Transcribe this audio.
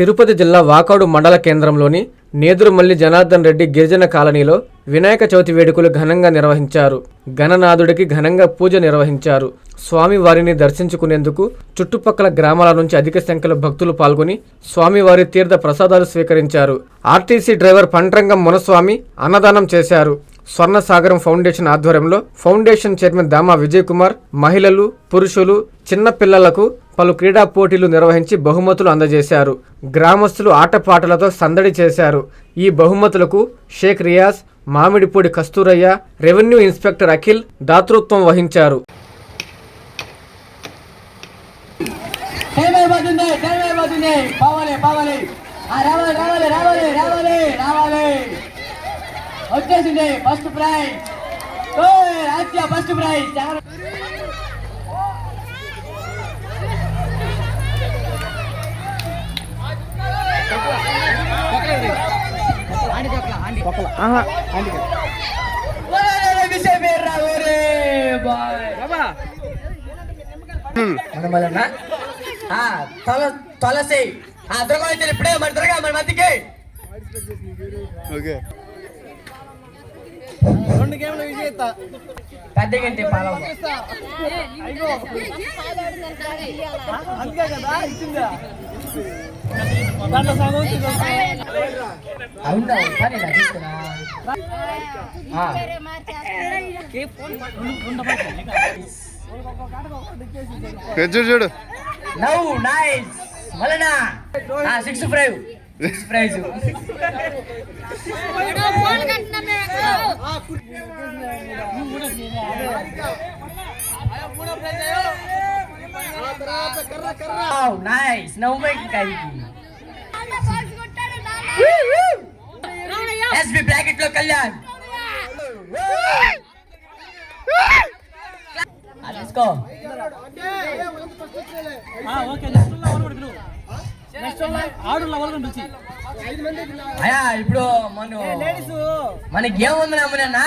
తిరుపతి జిల్లా వాకాడు మండల కేంద్రంలోని నేదురుమల్లి జనార్దన్ రెడ్డి గిరిజన కాలనీలో వినాయక చవితి వేడుకలు ఘనంగా నిర్వహించారు. గణనాథుడికి ఘనంగా పూజ నిర్వహించారు. స్వామివారిని దర్శించుకునేందుకు చుట్టుపక్కల గ్రామాల నుంచి అధిక సంఖ్యలో భక్తులు పాల్గొని స్వామివారి తీర్థ ప్రసాదాలు స్వీకరించారు. ఆర్టీసీ డ్రైవర్ పంట్రంగం మునస్వామి అన్నదానం చేశారు. స్వర్ణసాగరం ఫౌండేషన్ ఆధ్వర్యంలో ఫౌండేషన్ చైర్మన్ దామా విజయ్ కుమార్ మహిళలు పురుషులు చిన్నపిల్లలకు పలు క్రీడా పోటీలు నిర్వహించి బహుమతులు అందజేశారు. గ్రామస్తులు ఆటపాటలతో సందడి చేశారు. ఈ బహుమతులకు షేక్ రియాజ్ మామిడిపూడి కస్తూరయ్య రెవెన్యూ ఇన్స్పెక్టర్ అఖిల్ దాతృత్వం వహించారు. First prize first prize Tulasi ఆ త్వరగా వచ్చారు ఇప్పుడే మరి త్వరగా మన మధ్యకి ఓకే పెద్ద గంటి పాలమ్మ అవునా సరే తీసుకురా చూడు. చూడు నవ్వు nice మలనా six five six prize. Nice నవ్వు కలిగి ఎస్బి బ్రాకెట్లో కళ్యాణ్. ఆ, తీసుకో అయ్యా ఇప్పుడు మన మనకి ఏముంది అమ్మనన్నా